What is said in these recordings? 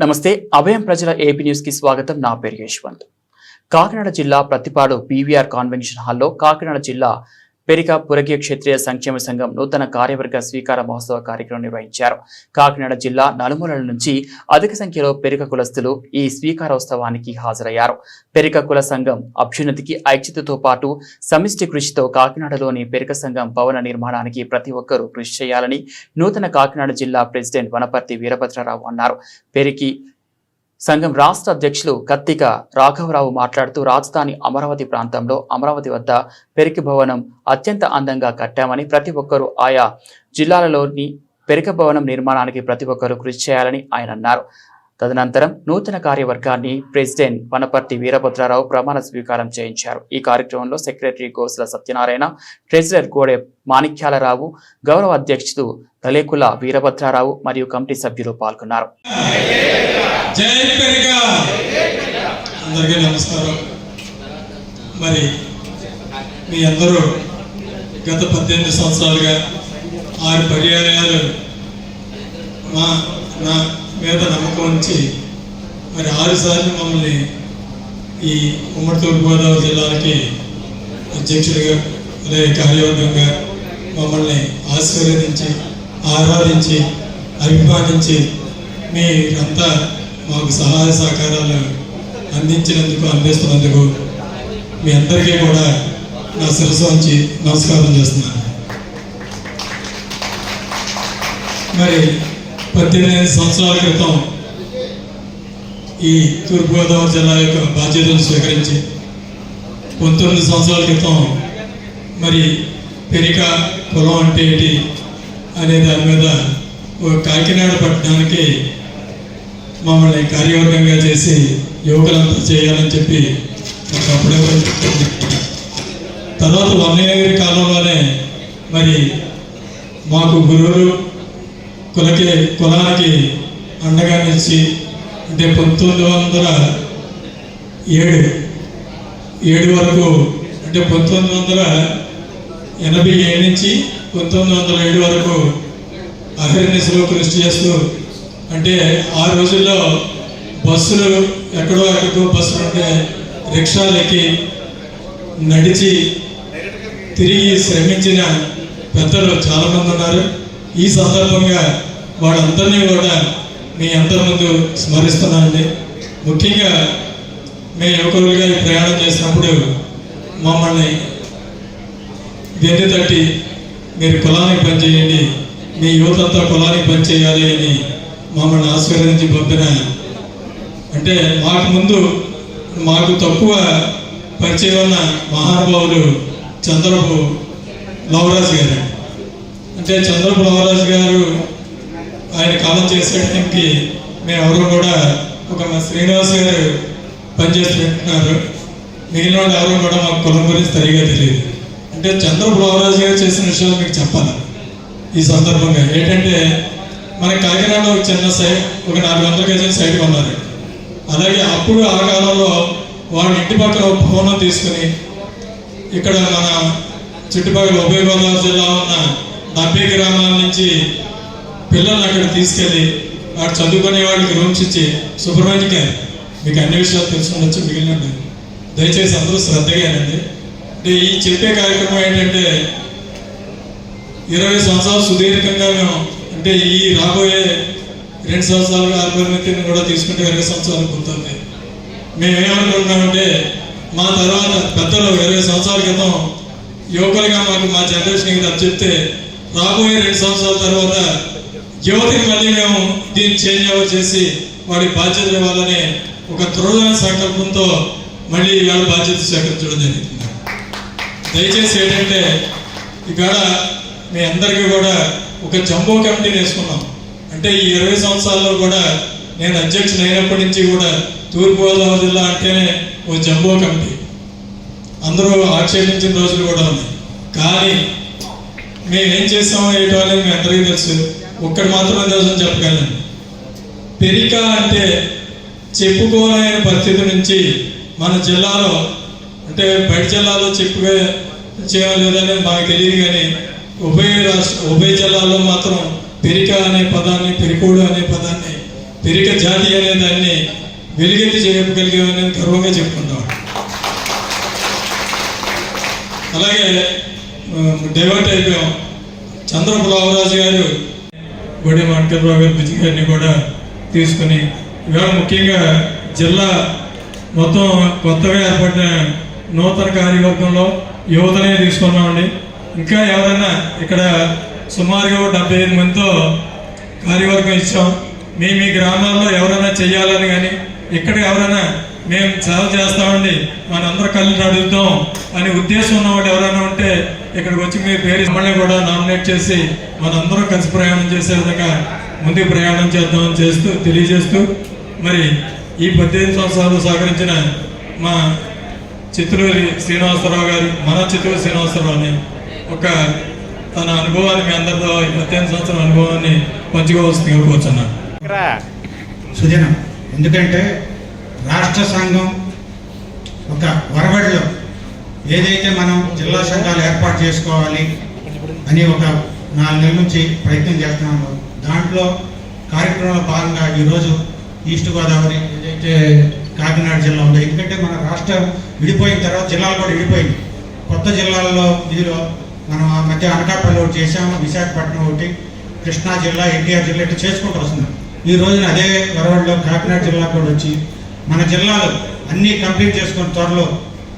నమస్తే అభయం ప్రజల ఏపీ న్యూస్కి స్వాగతం. నా పేరు యశ్వంత్. కాకినాడ జిల్లా ప్రతిపాడు పీవీఆర్ కాన్వెన్షన్ హాల్లో కాకినాడ జిల్లా పెరిక పురగీయ క్షత్రియ సంక్షేమ సంఘం నూతన కార్యవర్గ స్వీకార మహోత్సవ కార్యక్రమం నిర్వహించారు. కాకినాడ జిల్లా నలుమూలల నుంచి అధిక సంఖ్యలో పెరిక కులస్తులు ఈ స్వీకారోత్సవానికి హాజరయ్యారు. పెరిక కుల సంఘం అభ్యున్నతికి ఐక్యతతో పాటు సమిష్టి కృషితో కాకినాడలోని పెరిక సంఘం భవన నిర్మాణానికి ప్రతి ఒక్కరూ కృషి చేయాలని నూతన కాకినాడ జిల్లా ప్రెసిడెంట్ వనపర్తి వీరభద్రరావు అన్నారు. పెరికి సంఘం రాష్ట్ర అధ్యక్షులు కత్తిక రాఘవరావు మాట్లాడుతూ రాజధాని అమరావతి ప్రాంతంలో అమరావతి వద్ద పెరికి భవనం అత్యంత అందంగా కట్టామని ప్రతి ఒక్కరూ ఆయా జిల్లాలలోని పెరిక భవనం నిర్మాణానికి ప్రతి ఒక్కరూ కృషి చేయాలని ఆయన అన్నారు. తదనంతరం నూతన కార్యవర్గాన్ని ప్రెసిడెంట్ వనపర్తి వీరభద్రారావు ప్రమాణ స్వీకారం చేయించారు. ఈ కార్యక్రమంలో సెక్రటరీ గోసుల సత్యనారాయణ ట్రెజరర్ గోడె మాణిక్యాలరావు గౌరవ అధ్యక్షుడు తలేకుల వీరభద్రారావు మరియు కమిటీ సభ్యులు పాల్గొన్నారు. జై పెరిగ. అందరికీ నమస్కారం. మరి మీ అందరూ గత పద్దెనిమిది సంవత్సరాలుగా ఆరు పర్యాయాలు మా నా మీద నమ్మకం ఉంచి మరి ఆరు సార్లు మమ్మల్ని ఈ ఉమ్మడి తూర్పుగోదావరి జిల్లాలకి అధ్యక్షుడిగా అలాగే కార్యవర్గంగా మమ్మల్ని ఆశీర్వదించి ఆరాధించి అభిమానించి మీరంతా మాకు సహాయ సహకారాలు అందించినందుకు అందిస్తున్నందుకు మీ అందరికీ కూడా నా శిరస్సు వంచి నమస్కారం చేస్తున్నాను. మరి పద్దెనిమిది సంవత్సరాల క్రితం ఈ తూర్పుగోదావరి జిల్లా యొక్క బాధ్యతను స్వీకరించి పంతొమ్మిది సంవత్సరాల క్రితం మరి పెరిక కులం అంటే ఏంటి అనే దాని మీద కాకినాడ పట్టణానికి మమ్మల్ని కార్యవర్గంగా చేసి యువకులంతా చేయాలని చెప్పి నాకు అప్పుడే తర్వాత వన్యగిరి కాలంలోనే మరి మాకు గురువులు కులకి కులానికి అండగా నిలిచి అంటే పంతొమ్మిది వందల ఏడు ఏడు వరకు అంటే పంతొమ్మిది వందల ఎనభై ఏడు నుంచి పంతొమ్మిది వందల ఏడు వరకు అహర్నిశలో కృషి చేస్తూ అంటే ఆ రోజుల్లో బస్సులు ఎక్కడో ఎక్కడో బస్సులు ఉంటే రిక్షాలకి నడిచి తిరిగి శ్రమించిన పెద్దలు చాలామంది ఉన్నారు. ఈ సందర్భంగా వాళ్ళందరినీ కూడా మీ అందరి ముందు స్మరిస్తున్నానండి. ముఖ్యంగా మేము యువకులుగా ప్రయాణం చేసినప్పుడు మమ్మల్ని వెన్ను తట్టి మీరు కులానికి పనిచేయండి మీ యువతంతా కులానికి పనిచేయాలి అని మమ్మల్ని ఆశీర్వదించి పంపిన అంటే మాకు ముందు మాకు తక్కువ పరిచయం ఉన్న మహానుభావులు చంద్రపు లవరాజు గారు. అంటే చంద్రపు లవరాజు గారు ఆయన కాలం చేసేటానికి మేము ఎవరు కూడా ఒక మా శ్రీనివాస్ గారు పనిచేస్తున్నారు మిగిలిన వాళ్ళు ఎవరు కూడా మాకు కులం గురించి సరిగా తెలియదు. అంటే చంద్రపు లవరాజు గారు చేసిన విషయాలు మీకు చెప్పాలి. ఈ సందర్భంగా. ఏంటంటే మన కాకినాడలో చిన్న సైట్ ఒక నాలుగు వందల గజాల సైట్ ఉన్నది. అలాగే అప్పుడు ఆ కాలంలో వాళ్ళ ఇంటి పక్కన భవనం తీసుకుని ఇక్కడ మన చుట్టుపక్కల ఉభయ గోదావరి జిల్లా ఉన్న డెబ్బై గ్రామాల నుంచి పిల్లల్ని అక్కడ తీసుకెళ్ళి వాడు చదువుకునే వాళ్ళకి రూమ్స్ ఇచ్చి సుబ్రహ్మణ్య మీకు అన్ని విషయాలు తెలుసుకుండొచ్చు మిగిలిన దయచేసి అందరూ శ్రద్ధగానండి అంటే ఈ చెప్పే కార్యక్రమం ఏంటంటే ఇరవై సంవత్సరాలు సుదీర్ఘంగా మేము అంటే ఈ రాబోయే రెండు సంవత్సరాలుగా ఆత్మహత్యను కూడా తీసుకుంటే ఇరవై సంవత్సరాలు పూర్తవుతాయి మేము ఏమనుకుంటున్నామంటే మా తర్వాత పెద్దలు ఇరవై సంవత్సరాల క్రితం యువకులుగా మాకు మా జనరేషన్ అది చెప్తే రాబోయే రెండు సంవత్సరాల తర్వాత యువతిని మళ్ళీ మేము దీన్ని చేంజ్ ఓవర్ చేసి వాడి బాధ్యత ఇవ్వాలని ఒక దృఢమైన సంకల్పంతో మళ్ళీ ఇవాళ బాధ్యత స్వీకరించడం జరిగింది. దయచేసి ఏంటంటే ఇక్కడ మీ అందరికీ కూడా ఒక జంబో కమిటీని వేసుకున్నాం. అంటే ఈ ఇరవై సంవత్సరాల్లో కూడా నేను అధ్యక్షుని అయినప్పటి నుంచి కూడా తూర్పుగోదావరి జిల్లా అంటేనే ఓ జంబో కమిటీ. అందరూ ఆక్షేపించిన రోజులు కూడా ఉన్నాయి. కానీ మేము ఏం చేసామో ఏంటో అనేది మీ అందరికీ తెలుసు. ఒక్కటి మాత్రమే తెలుసు అని చెప్పగలను. పెరిక అంటే చెప్పుకోలేని పరిస్థితి నుంచి మన జిల్లాలో అంటే బయట జిల్లాలో చెప్పుగా చేయలేదనేది మాకు తెలియదు కానీ ఉభయ రాష్ట్ర ఉభయ జిల్లాలో మాత్రం పెరిక అనే పదాన్ని పెరికోడు అనే పదాన్ని పెరిక జాతి అనే దాన్ని వెలుగెత్తి చేయగలిగామని గర్వంగా చెప్పుకుంటాం అలాగే డైవర్ట్ అయిపోయాం. చంద్రపురామరాజు గారు గొడె వెంకటరావు గారు బుజ్జి గారిని కూడా తీసుకుని ఇవాళ ముఖ్యంగా జిల్లా మొత్తం కొత్తగా ఏర్పడిన నూతన కార్యవర్గంలో యువతనే తీసుకున్నామండి. ఇంకా ఎవరైనా ఇక్కడ సుమారుగా డెబ్బై ఐదు మందితో కార్యవర్గం ఇచ్చాం. మీ మీ గ్రామాల్లో ఎవరైనా చేయాలని కానీ ఇక్కడ ఎవరైనా మేము సేవ చేస్తామండి మనందరూ కలిసి అడుగుతాం అనే ఉద్దేశం ఉన్నవాడు ఎవరైనా ఉంటే ఇక్కడికి వచ్చి మీ పేరు మమ్మల్ని కూడా నామినేట్ చేసి మనందరం కలిసి ప్రయాణం చేసే విధంగా ముందుకు ప్రయాణం చేద్దామని చేస్తూ తెలియజేస్తూ మరి ఈ పద్దెనిమిది సంవత్సరాలు సహకరించిన మా చిత్తూరు శ్రీనివాసరావు గారు మన చిత్తూరు శ్రీనివాసరావుని ఒక తన అనుభవాన్ని మీ అందరితో ఈ పద్దెనిమిది సంవత్సరాల అనుభవాన్ని పంచుకోవాల్సిందిగా కూర్చున్నాను సుదినం ఎందుకంటే రాష్ట్ర సంఘం ఒక వరబడిలో ఏదైతే మనం జిల్లా సంఘాలు ఏర్పాటు చేసుకోవాలి అని ఒక నాలుగు నెలల నుంచి ప్రయత్నం చేస్తున్నాము దాంట్లో కార్యక్రమంలో భాగంగా ఈరోజు ఈస్ట్ గోదావరి ఏదైతే కాకినాడ జిల్లా ఉందో ఎందుకంటే మన రాష్ట్రం విడిపోయిన తర్వాత జిల్లాలు కూడా విడిపోయింది కొత్త జిల్లాల్లో ఇదిలో మనం ఆ మధ్య అనకాపల్లి ఒకటి చేసాము విశాఖపట్నం ఒకటి కృష్ణా జిల్లా ఎన్టీఆర్ జిల్లా ఇట్లా చేసుకుంటూ వస్తున్నాం. ఈ రోజున అదే వరవడిలో కాకినాడ జిల్లా కూడా వచ్చి మన జిల్లాలు అన్నీ కంప్లీట్ చేసుకొని త్వరలో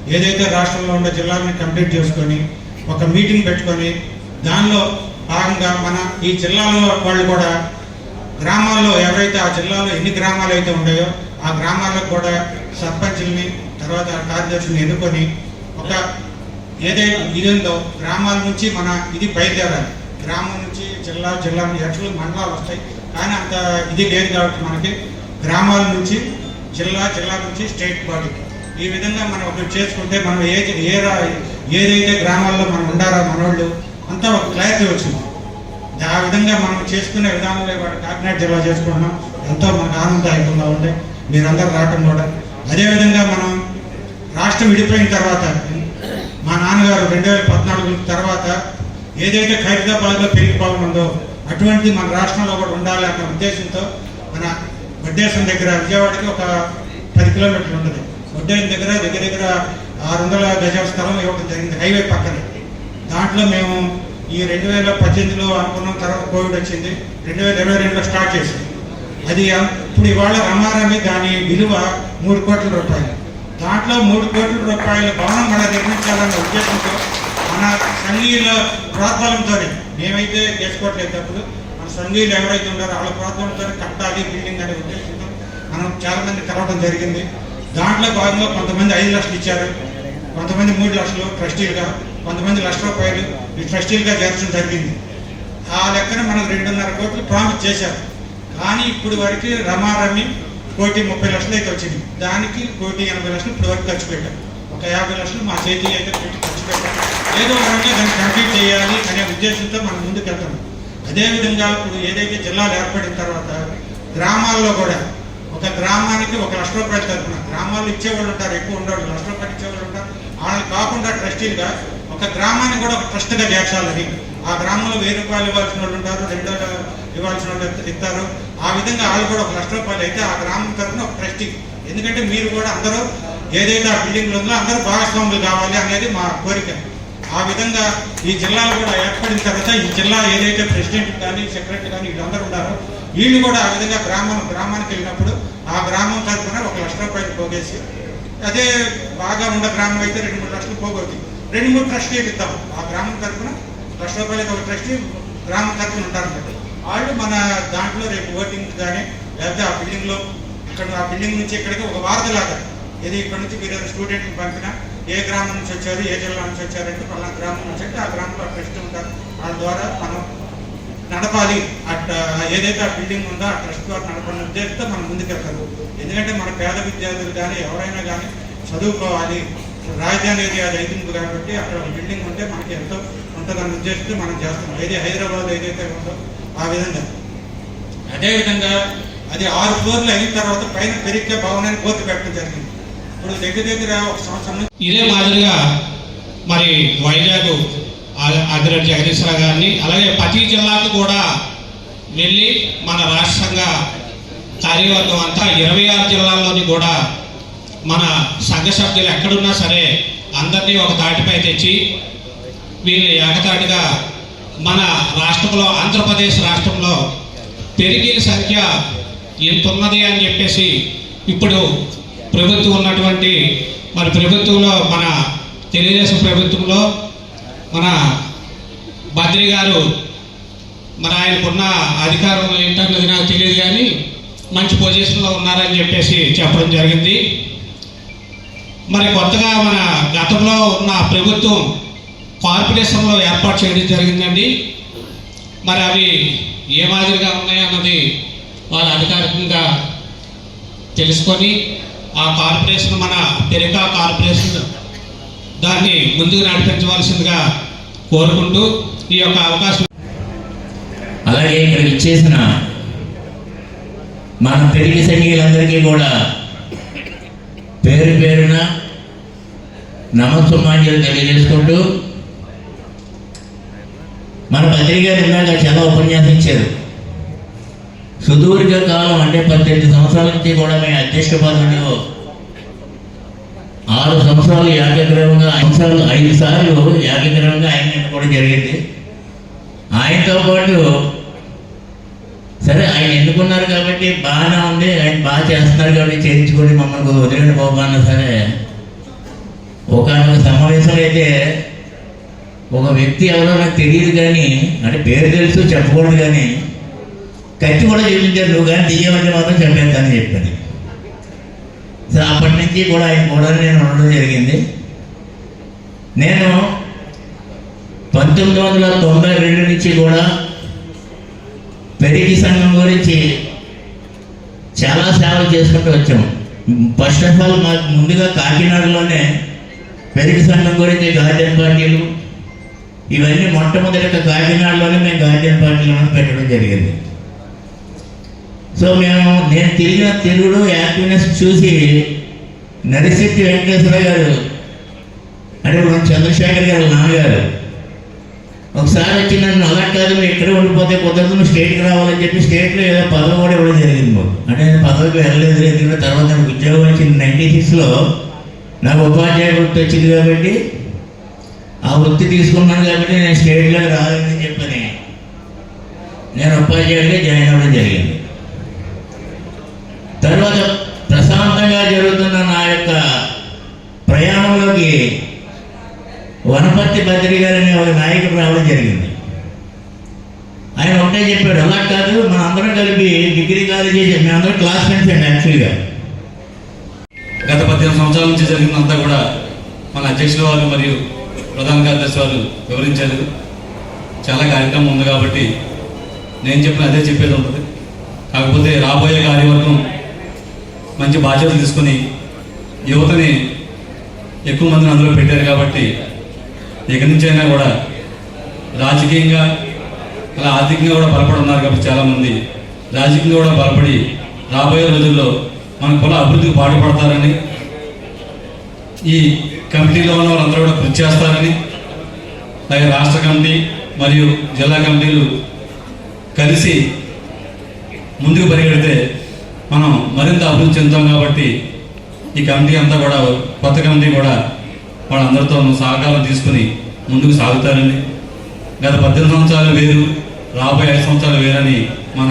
ఏదైతే రాష్ట్రంలో ఉన్న జిల్లాలని కంప్లీట్ చేసుకొని ఒక మీటింగ్ పెట్టుకొని దానిలో భాగంగా మన ఈ జిల్లాలో వాళ్ళు కూడా గ్రామాల్లో ఎవరైతే ఆ జిల్లాలో ఎన్ని గ్రామాలు అయితే ఉన్నాయో ఆ గ్రామాలకు కూడా సర్పంచుల్ని తర్వాత కార్యదర్శుల్ని ఎన్నుకొని ఒక ఏదైతే ఇది గ్రామాల నుంచి మన ఇది బయలుదేరాలి. గ్రామం నుంచి జిల్లా జిల్లా ఎట్లు మండలాలు వస్తాయి. కానీ అంత ఇది లేదు కాబట్టి మనకి గ్రామాల నుంచి జిల్లా జిల్లా నుంచి స్టేట్ బాడీ. ఈ విధంగా మనం ఒకటి చేసుకుంటే మనం ఏ ఏ ఏదైతే గ్రామాల్లో మనం ఉండారో మనోళ్ళు అంతా ఒక క్లారిటీ వచ్చింది. ఆ విధంగా మనం చేసుకునే విధానంలో ఇవాళ కాకినాడ జిల్లా చేసుకుంటున్నాం. ఎంతో మనకు ఆనందదాయకంగా ఉంది. మీరందరూ రావటం కూడా. అదేవిధంగా మనం రాష్ట్రం విడిపోయిన తర్వాత మా నాన్నగారు రెండు వేల పద్నాలుగు తర్వాత ఏదైతే ఖైరదాబాద్లో పెరిగిపోవడం ఉందో అటువంటిది మన రాష్ట్రంలో కూడా ఉండాలి అన్న ఉద్దేశంతో మన వడ్డేశం దగ్గర విజయవాడకి ఒక పది కిలోమీటర్లు ఉండదు వడ్డేశం దగ్గర దగ్గర దగ్గర ఆరు వందల గజాల స్థలం ఇవ్వడం జరిగింది హైవే పక్కనే. దాంట్లో మేము ఈ రెండు వేల పద్దెనిమిదిలో అనుకున్నాం తర్వాత కోవిడ్ వచ్చింది. రెండు వేల ఇరవై రెండులో స్టార్ట్ చేసింది అది ఇప్పుడు ఇవాళ రమారమి దాని విలువ మూడు కోట్ల రూపాయలు. దాంట్లో మూడు కోట్ల రూపాయల భవనం మన నిర్మించాలన్న ఉద్దేశంతో మన సంఘీయుల ప్రోత్సాహంతో మేమైతే చేసుకోవట్లేదు తప్పుడు. మన సంఘీయులు ఎవరైతే ఉన్నారో వాళ్ళ ప్రోత్సాహంతో కట్టాలి బిల్డింగ్ అనే ఉద్దేశంతో మనం చాలా మంది కలవడం జరిగింది. దాంట్లో భాగంగా కొంతమంది ఐదు లక్షలు ఇచ్చారు. కొంతమంది మూడు లక్షలు ట్రస్టీలుగా కొంతమంది లక్ష రూపాయలు ఈ ట్రస్టీలుగా చేర్చడం జరిగింది. ఆ లెక్కన మనం రెండున్నర కోట్లు ప్రామిస్ చేశారు. కానీ ఇప్పుడు వరకు రమారమి కోటి ముప్పై లక్షలు అయితే వచ్చింది. దానికి కోటి ఎనభై లక్షలు ఇప్పటివరకు ఖర్చు పెట్టాం. ఒక యాభై లక్షలు మా చేతి అయితే పెట్టి ఖర్చు పెట్టాం. ఏదో ఒకటి దాన్ని కంప్లీట్ చేయాలి అనే ఉద్దేశంతో మనం ముందుకు వెళ్తాం. అదేవిధంగా ఇప్పుడు ఏదైతే జిల్లాలు ఏర్పడిన తర్వాత గ్రామాల్లో కూడా ఒక గ్రామానికి ఒక లక్ష రూపాయలు తరపున గ్రామాల్లో ఇచ్చేవాళ్ళు ఉంటారు ఎక్కువ ఉండేవాళ్ళు లక్ష రూపాయలు ఇచ్చేవాళ్ళు ఉంటారు. వాళ్ళు కాకుండా ట్రస్టీలుగా ఒక గ్రామాన్ని కూడా ఒక ట్రస్ట్గా చేర్చాలని. ఆ గ్రామంలో వెయ్యి రూపాయలు ఇవ్వాల్సిన వాళ్ళు ఉంటారు రెండు ఇవ్వాల్సిన వాళ్ళు ఇస్తారు. ఆ విధంగా వాళ్ళు కూడా ఒక లక్ష రూపాయలు అయితే ఆ గ్రామం తరపున ఒక ట్రస్టీ. ఎందుకంటే మీరు కూడా అందరూ ఏదైతే ఆ బిల్డింగ్లు ఉందో అందరూ భాగస్వాములు కావాలి అనేది మా కోరిక. ఆ విధంగా ఈ జిల్లాలు కూడా ఏర్పడిన తర్వాత ఈ జిల్లా ఏదైతే ప్రెసిడెంట్ కానీ సెక్రటరీ కానీ వీళ్ళందరూ ఉన్నారో వీళ్ళు కూడా ఆ విధంగా గ్రామం గ్రామానికి వెళ్ళినప్పుడు ఆ గ్రామం తరఫున ఒక లక్ష రూపాయలు పోగేసి అదే బాగా ఉన్న గ్రామం అయితే రెండు మూడు లక్షలు పోగొద్ది రెండు మూడు ట్రస్టీలు ఇద్దాం ఆ గ్రామం తరఫున లక్ష రూపాయలకి ఒక ట్రస్టీ గ్రామం తరఫున ఉంటారన్నమాట. వాళ్ళు మన దాంట్లో రేపు ఓటింగ్ కానీ లేకపోతే ఆ బిల్డింగ్లో ఇక్కడ ఆ బిల్డింగ్ నుంచి ఇక్కడికి ఒక వార్త లాగా ఏది ఇక్కడ నుంచి మీరు స్టూడెంట్ని పంపిన ఏ గ్రామం నుంచి వచ్చారు ఏ జిల్లా నుంచి వచ్చారంటే పలానా గ్రామం నుంచి అంటే ఆ గ్రామంలో ట్రస్ట్ ఉంటారు వాళ్ళ ద్వారా మనం నడపాలి. అట్ ఏదైతే ఆ బిల్డింగ్ ఉందో ఆ ట్రస్ట్ ద్వారా నడపాలని ఉద్దేశంతో మనం ముందుకెళ్తారు ఎందుకంటే మన పేద విద్యార్థులు కానీ ఎవరైనా కానీ చదువుకోవాలి. రాజధాని ఏరియా అది కాబట్టి అక్కడ బిల్డింగ్ ఉంటే మనకి ఎంతో ఉంటుందన్న ఉద్దేశంతో మనం చేస్తాం. ఏది హైదరాబాద్ ఏదైతే ఉందో ఆ విధంగా. అదేవిధంగా అది ఆరు ఫ్లోర్లు అయిన తర్వాత పైన పెరిగే భవనాన్ని కోర్టు పెట్టడం జరిగింది. ఇప్పుడు దగ్గర దగ్గర ఒక సంవత్సరం ఇదే మాదిరిగా మరి వైజాగ్ ఆ- ఆదిరెడ్డి జగదీశ్వర గారిని అలాగే ప్రతి జిల్లాకు కూడా వెళ్ళి మన రాష్ట్రంగా కార్యవర్గం అంతా ఇరవై ఆరు జిల్లాల్లోని కూడా మన సంఘ సభ్యులు ఎక్కడున్నా సరే అందరినీ ఒక తాటిపై తెచ్చి వీళ్ళు ఏకతాటిగా మన రాష్ట్రంలో ఆంధ్రప్రదేశ్ రాష్ట్రంలో పెరిగిన సంఖ్య ఎంత ఉన్నది అని చెప్పేసి ఇప్పుడు ప్రభుత్వం ఉన్నటువంటి మరి ప్రభుత్వంలో మన తెలుగుదేశం ప్రభుత్వంలో మన బద్రి గారు మరి ఆయనకున్న అధికారం ఏంటన్నది నాకు తెలియదు కానీ మంచి పొజిషన్లో ఉన్నారని చెప్పేసి చెప్పడం జరిగింది. మరి కొత్తగా మన గతంలో ఉన్న ప్రభుత్వం కార్పొరేషన్లో ఏర్పాటు చేయడం జరిగిందండి. మరి అవి ఏ మాదిరిగా ఉన్నాయన్నది వాళ్ళు అధికారికంగా తెలుసుకొని ఆ కార్పొరేషన్ మన పెరికా కార్పొరేషన్ దాన్ని ముందుకు నడిపించవలసిందిగా కోరుకుంటూ ఈ యొక్క అవకాశం అలాగే ఇక్కడ ఇచ్చేసిన మన పెరిగి సైనికులందరికీ కూడా పేరు పేరున నమస్సుమాంజలు తెలియజేసుకుంటూ మన పత్రిక గారు ఇందాక చాలా ఉపన్యాసం ఇచ్చారు సుదీర్ఘ కాలం అంటే పద్దెనిమిది సంవత్సరాల నుంచి కూడా మేము అధ్యక్ష పదవిలో ఆరు సంవత్సరాలు ఏకగ్రహంగా సంవత్సరాలు ఐదు సార్లు ఏకగ్రహంగా ఆయన కూడా జరిగింది. ఆయనతో పాటు సరే ఆయన ఎన్నుకున్నారు కాబట్టి బాగానే ఉంది ఆయన బాగా చేస్తున్నారు కాబట్టి చేయించుకొని మమ్మల్ని వదిలేండి బాబు అన్న సరే. ఒక సమావేశం అయితే ఒక వ్యక్తి ఎవరో నాకు తెలియదు కానీ అంటే పేరు తెలుసు చెప్పకూడదు కానీ కత్తి కూడా చూపించారు నువ్వు కానీ తీయమంటే మాత్రం చెప్పేస్తానని చెప్పాను సరే అప్పటి నుంచి కూడా ఆయన కూడా నేను ఉండడం జరిగింది. నేను పంతొమ్మిది వందల తొంభై రెండు నుంచి కూడా పెరిగి సంఘం గురించి చాలా సేవలు చేసుకుంటూ వచ్చాము ఫస్ట్ ఆఫ్ ఆల్ మాకు ముందుగా కాకినాడలోనే పెరిగి సంఘం గురించి గార్డెన్ పార్టీలు ఇవన్నీ మొట్టమొదటిగా కాకినాడలోనే మేము గార్డెన్ పార్టీలోనే పెట్టడం జరిగింది. సో మేము నేను తిరిగిన తెలుగులో యాక్టివ్నెస్ చూసి నరిశెట్టి వెంకటేశ్వర గారు అంటే ఇప్పుడు చంద్రశేఖర్ గారు నాన్నగారు ఒకసారి వచ్చి నన్ను అలా కాదు నువ్వు ఇక్కడే ఉండిపోతే కుదరదు నువ్వు స్టేట్కి రావాలని చెప్పి స్టేట్లో ఏదో పదవి కూడా ఇవ్వడం జరిగింది మాకు. అంటే నేను పదవికి వెళ్ళలేదు ఎందుకంటే తర్వాత నాకు ఉద్యోగం వచ్చింది. నైంటీ సిక్స్లో నాకు ఉపాధ్యాయ గుర్తు వచ్చింది కాబట్టి ఆ వృత్తి తీసుకున్నాను కాబట్టి నేను స్టేట్లో రాలేదని చెప్పని. నేను ఉపాధ్యాయుడిగా జాయిన్ అవ్వడం జరిగింది. తర్వాత ప్రశాంతంగా జరుగుతున్న నా యొక్క ప్రయాణంలోకి వనపర్తి బద్రి గారు అనే ఒక నాయకుడు రావడం జరిగింది. ఆయన ఒకటే చెప్పాడు అలా కాదు మన అందరం కలిపి డిగ్రీ కాలేజీ మేమందరం క్లాస్మేట్స్ అండి యాక్చువల్గా. గత పద్దెనిమిది సంవత్సరాల నుంచి జరిగినంతా కూడా మన అధ్యక్షుల వారు మరియు ప్రధాన కార్యదర్శి వారు వివరించారు. చాలా కార్యక్రమం ఉంది కాబట్టి నేను చెప్పిన అదే చెప్పేది ఉంటుంది. కాకపోతే రాబోయే కార్యవర్గం మంచి బాధ్యతలు తీసుకుని యువతని ఎక్కువ మందిని అందులో పెట్టారు కాబట్టి ఎక్కడి నుంచైనా కూడా రాజకీయంగా అలా ఆర్థికంగా కూడా బలపడి ఉన్నారు కాబట్టి చాలామంది రాజకీయంగా కూడా బలపడి రాబోయే రోజుల్లో మన కుల అభివృద్ధికి పాటుపడతారని ఈ కమిటీలో ఉన్న వాళ్ళందరూ కూడా కృషి చేస్తారని అలాగే రాష్ట్ర కమిటీ మరియు జిల్లా కమిటీలు కలిసి ముందుకు పరిగెడితే మనం మరింత అభివృద్ధి చెందుతాం కాబట్టి ఈ కమిటీ అంతా కూడా కొత్త కమిటీ కూడా వాళ్ళందరితో సహకారం తీసుకుని ముందుకు సాగుతారండి. గత పద్దెనిమిది సంవత్సరాలు వేరు రాబోయే ఐదు సంవత్సరాలు వేరని మన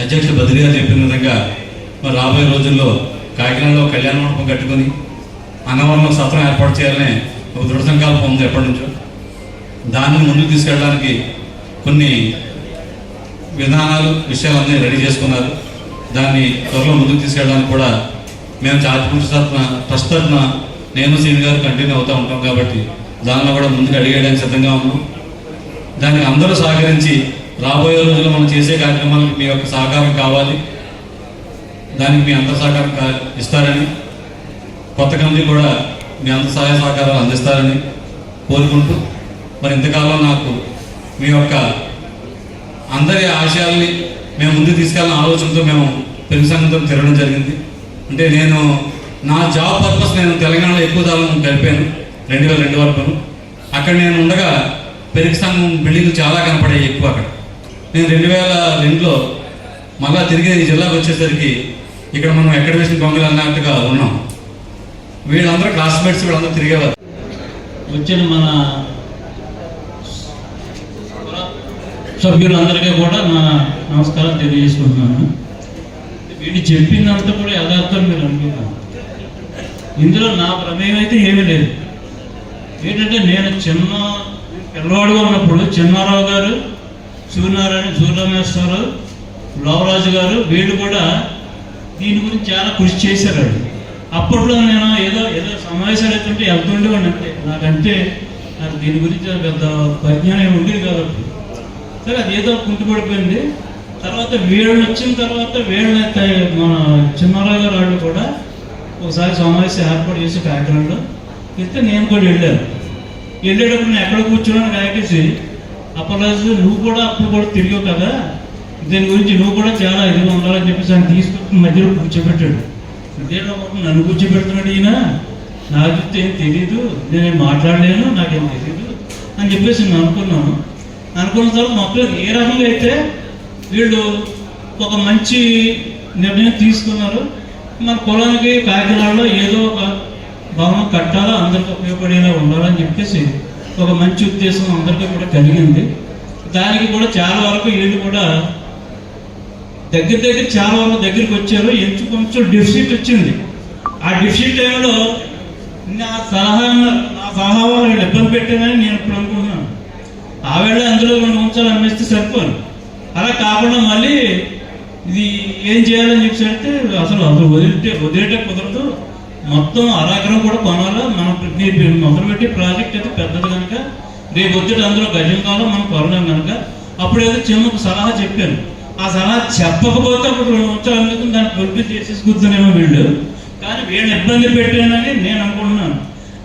అధ్యక్షుడు బదిలీ గారు చెప్పిన విధంగా మరి రాబోయే రోజుల్లో కాకినాడలో కళ్యాణ మండపం కట్టుకొని అన్నవరంలో సత్రం ఏర్పాటు చేయాలనే ఒక దృఢ సంకల్పం ఉంది ఎప్పటి నుంచో. దాన్ని ముందుకు తీసుకెళ్ళడానికి కొన్ని విధానాలు విషయాలన్నీ రెడీ చేసుకున్నారు. దాన్ని త్వరలో ముందుకు తీసుకెళ్ళడానికి కూడా మేము చార్జిపూర్ తరఫున ట్రస్ట్ తరఫున నేను సీని గారు కంటిన్యూ అవుతూ ఉంటాం కాబట్టి దానిలో కూడా ముందుకు అడిగేయడానికి సిద్ధంగా ఉన్నాం. దానికి అందరూ సహకరించి రాబోయే రోజుల్లో మనం చేసే కార్యక్రమాలకు మీ యొక్క సహకారం కావాలి. దానికి మీ అందరి సహకారం కా- ఇస్తారని కొత్త కమిటీ కూడా మీ అంత సహాయ సహకారాలు అందిస్తారని కోరుకుంటూ మరి ఇంతకాలం నాకు మీ యొక్క అందరి ఆశయాల్ని మేము ముందుకు తీసుకెళ్ళిన ఆలోచనతో మేము పెరుగు సంఘంతో తిరగడం జరిగింది. అంటే నేను నా జాబ్ పర్పస్ నేను తెలంగాణలో ఎక్కువ కాలం గడిపాను రెండు వేల రెండు వరకు అక్కడ నేను ఉండగా పెరుగు సంఘం బిల్డింగ్లు చాలా కనపడాయి ఎక్కువ అక్కడ. నేను రెండు వేల రెండులో మళ్ళా తిరిగి ఈ జిల్లాకు వచ్చేసరికి ఇక్కడ మనం ఎక్కడ వేసిన గొంగలు అన్నట్టుగా ఉన్నాం. వీళ్ళందరూ క్లాస్మేట్స్ వీళ్ళందరూ తిరిగేవారు. వచ్చిన మన సభ్యులందరికీ కూడా నా నమస్కారం తెలియజేసుకుంటున్నాను. వీళ్ళు చెప్పిందంతా కూడా యథార్థం మీరు అనుకున్నాను ఇందులో నా ప్రమేయం అయితే ఏమీ లేదు. ఏంటంటే నేను చిన్న పిల్లవాడుగా ఉన్నప్పుడు చిన్నారావు గారు సూర్యనారాయణ సూర్యరమేశ్వరరావు లోవరాజు గారు వీళ్ళు కూడా దీని గురించి చాలా కృషి చేశారు. అప్పట్లో నేను ఏదో ఏదో సమావేశాలు అవుతుంటే వెళ్తుండేవాడిని అంటే నాకంటే నాకు దీని గురించి పెద్ద పరిజ్ఞానం ఉండేది కాబట్టి. సరే అది ఏదో కుంటుపడిపోయింది. తర్వాత వీళ్ళు వచ్చిన తర్వాత వేడు మన చిన్నారావు గారు వాళ్ళు కూడా ఒకసారి సమావేశం ఏర్పాటు చేసి కాకినాడలో ఇస్తే నేను కూడా వెళ్ళాను. వెళ్ళేటప్పుడు నేను ఎక్కడ కూర్చున్నాను కాకేసి అప్పరాజు నువ్వు కూడా అప్పుడు కూడా తిరిగావు కదా. దీని గురించి నువ్వు కూడా చాలా ఇదిగా ఉండాలని చెప్పేసి ఆయన తీసుకొచ్చి మధ్యలో కూర్చోబెట్టాడు. ఇదేనా నన్ను కూర్చోబెడుతున్నాడు ఈయన. నాకు చెప్తే ఏం తెలీదు. నేనేం మాట్లాడలేను నాకేం తెలీదు అని చెప్పేసి నేను అనుకున్నాను. అనుకున్న తర్వాత మా పిల్లలు ఏ రకంగా అయితే వీళ్ళు ఒక మంచి నిర్ణయం తీసుకున్నారు. మన కులానికి కాకినాడలో ఏదో ఒక భవనం కట్టాలో అందరికీ ఉపయోగపడేలా ఉండాలని చెప్పేసి ఒక మంచి ఉద్దేశం అందరికీ కూడా కలిగింది. దానికి కూడా చాలా వరకు వీళ్ళు కూడా దగ్గర దగ్గర చాలా వరకు దగ్గరికి వచ్చారు. ఎంచు కొంచెం డెఫిసిట్ వచ్చింది. ఆ డెఫిసిట్ టైంలో నా సలహా నా సలహా వాళ్ళు ఇబ్బంది పెట్టానని నేను ఇప్పుడు అనుకుంటున్నాను. ఆవేళ అందులో రెండు ఉంచాలి అమ్మేస్తే సరిపోను. అలా కాకుండా మళ్ళీ ఇది ఏం చేయాలని చెప్పి అంటే అసలు అసలు వదిలితే వదిలేటే కుదరదు. మొత్తం అరాకరం కూడా కొనాలా? మనం మీరు మొదలుపెట్టి ప్రాజెక్ట్ అయితే పెద్దది కనుక రేపు వచ్చేటందులో గజం కాలం మనం కొనలేం కనుక. అప్పుడు ఏదో చిన్న ఒక సలహా చెప్పాను. ఆ సలహా చెప్పకపోతే ఒక రెండు దాన్ని పొలిపి చేసేసి కూర్చునేమో వీళ్ళు? కానీ వీళ్ళు ఇబ్బంది పెట్టానని నేను అనుకుంటున్నాను.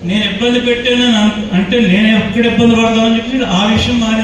నేను ఇబ్బంది పెట్టానని అంటే నేను ఎక్కడ ఇబ్బంది పడతానని చెప్పి ఆ విషయం మానేసి